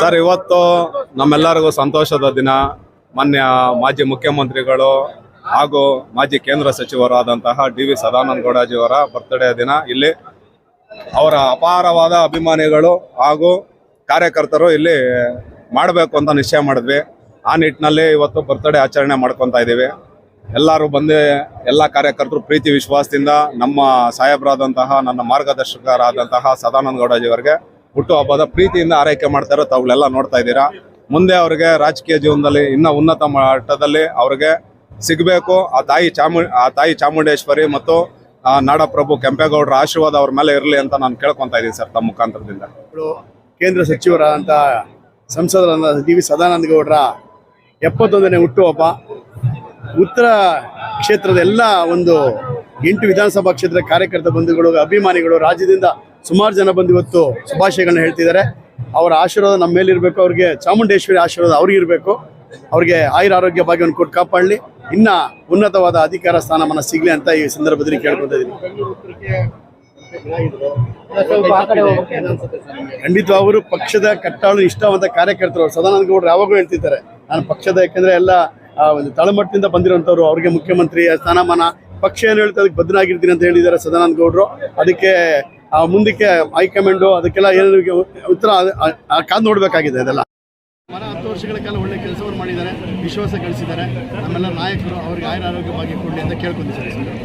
Sir, ಇವತ್ತು ನಮ್ಮೆಲ್ಲರಿಗೂ ಸಂತೋಷದ ದಿನ. ಮಾನ್ಯ ಮಾಜಿ ಮುಖ್ಯಮಂತ್ರಿಗಳು ಹಾಗೂ ಮಾಜಿ ಕೇಂದ್ರ ಸಚಿವರಾದಂತಹ ಡಿ ವಿ ಸದಾನಂದ ಗೌಡಜಿಯವರ ಬರ್ತ್ಡೇ ದಿನ. ಇಲ್ಲಿ ಅವರ ಅಪಾರವಾದ ಅಭಿಮಾನಿಗಳು ಹಾಗೂ ಕಾರ್ಯಕರ್ತರು ಇಲ್ಲಿ ಮಾಡಬೇಕು ಅಂತ ನಿಶ್ಚಯ ಮಾಡಿದ್ವಿ. ಆ ನಿಟ್ಟಿನಲ್ಲಿ ಇವತ್ತು ಬರ್ತ್ಡೇ ಆಚರಣೆ ಮಾಡ್ಕೊತಾ ಇದ್ದೀವಿ. ಎಲ್ಲರೂ ಬಂದು ಎಲ್ಲ ಕಾರ್ಯಕರ್ತರು ಪ್ರೀತಿ ವಿಶ್ವಾಸದಿಂದ ನಮ್ಮ ಸಾಹೇಬರಾದಂತಹ, ನನ್ನ ಮಾರ್ಗದರ್ಶಕರಾದಂತಹ ಸದಾನಂದ ಗೌಡಜಿಯವರಿಗೆ ಹುಟ್ಟುಹಬ್ಬದ ಪ್ರೀತಿಯಿಂದ ಆರೈಕೆ ಮಾಡ್ತಾರೆ ತಾವುಗಳೆಲ್ಲ ನೋಡ್ತಾ ಇದ್ದೀರಾ. ಮುಂದೆ ಅವ್ರಿಗೆ ರಾಜಕೀಯ ಜೀವನದಲ್ಲಿ ಇನ್ನೂ ಉನ್ನತ ಮಟ್ಟದಲ್ಲಿ ಅವ್ರಿಗೆ ಸಿಗಬೇಕು. ಆ ತಾಯಿ ಚಾಮು, ಆ ತಾಯಿ ಚಾಮುಂಡೇಶ್ವರಿ ಮತ್ತು ನಾಡಪ್ರಭು ಕೆಂಪೇಗೌಡರ ಆಶೀರ್ವಾದ ಅವ್ರ ಮೇಲೆ ಇರಲಿ ಅಂತ ನಾನು ಕೇಳ್ಕೊತಾ ಇದ್ದೀನಿ ಸರ್ ತಮ್ಮ ಮುಖಾಂತರದಿಂದ. ಕೇಂದ್ರ ಸಚಿವರಾದಂಥ ಸಂಸದರಾದ ಡಿ ವಿ ಸದಾನಂದ ಗೌಡರ ಎಪ್ಪತ್ತೊಂದನೇ ಹುಟ್ಟುಹಬ್ಬ ಉತ್ತರ ಕ್ಷೇತ್ರದ ಎಲ್ಲ ಒಂದು ಎಂಟು ವಿಧಾನಸಭಾ ಕ್ಷೇತ್ರದ ಕಾರ್ಯಕರ್ತ ಬಂಧುಗಳು, ಅಭಿಮಾನಿಗಳು ರಾಜ್ಯದಿಂದ ಸುಮಾರು ಜನ ಬಂದು ಇವತ್ತು ಶುಭಾಶಯಗಳನ್ನ ಹೇಳ್ತಿದ್ದಾರೆ. ಅವರ ಆಶೀರ್ವಾದ ನಮ್ಮ ಮೇಲಿರಬೇಕು. ಅವ್ರಿಗೆ ಚಾಮುಂಡೇಶ್ವರಿ ಆಶೀರ್ವಾದ ಅವ್ರಿಗೆ ಇರಬೇಕು. ಅವ್ರಿಗೆ ಆಯುರ ಆರೋಗ್ಯ ಭಾಗ್ಯವನ್ನು ಕೊಟ್ಟು ಕಾಪಾಡಲಿ. ಇನ್ನ ಉನ್ನತವಾದ ಅಧಿಕಾರ ಸ್ಥಾನಮಾನ ಸಿಗಲಿ ಅಂತ ಈ ಸಂದರ್ಭದಲ್ಲಿ ಕೇಳ್ಕೊತಿದ್ದೀನಿ ಖಂಡಿತ ಅವರು ಪಕ್ಷದ ಕಟ್ಟಾಳು ಇಷ್ಟವಂತ ಕಾರ್ಯಕರ್ತರು. ಸದಾನಂದ ಗೌಡರು ಯಾವಾಗಲೂ ಹೇಳ್ತಿದ್ದಾರೆ. ನಾನು ಪಕ್ಷದ ಯಾಕೆಂದ್ರೆ ಎಲ್ಲ ಒಂದು ತಳಮಟ್ಟದಿಂದ ಬಂದಿರುವಂತವ್ರು ಅವ್ರಿಗೆ ಮುಖ್ಯಮಂತ್ರಿ ಸ್ಥಾನಮಾನ. ಪಕ್ಷ ಏನು ಹೇಳ್ತಾ ಅದಕ್ಕೆ ಬದ್ಧನಾಗಿರ್ತೀನಿ ಅಂತ ಹೇಳಿದ್ದಾರೆ ಸದಾನಂದ ಗೌಡರು. ಅದಕ್ಕೆ ಮುಂದಕ್ಕೆ ಹೈಕಮಾಂಡು ಅದಕ್ಕೆಲ್ಲ ಏನು ಉತ್ತರ ಕಾದು ನೋಡ್ಬೇಕಾಗಿದೆ ಅದೆಲ್ಲ ಮನ ಹತ್ತು ವರ್ಷಗಳ ಕಾಲ ಒಳ್ಳೆ ಕೆಲಸವನ್ನು ಮಾಡಿದ್ದಾರೆ, ವಿಶ್ವಾಸ ಗಳಿಸಿದ್ದಾರೆ. ನಮ್ಮೆಲ್ಲ ನಾಯಕರು ಅವ್ರಿಗೆ ಆಯುರ ಆರೋಗ್ಯವಾಗಿ ಕೊಡಲಿ ಅಂತ ಕೇಳ್ಕೊಂಡಿದ್ದಾರೆ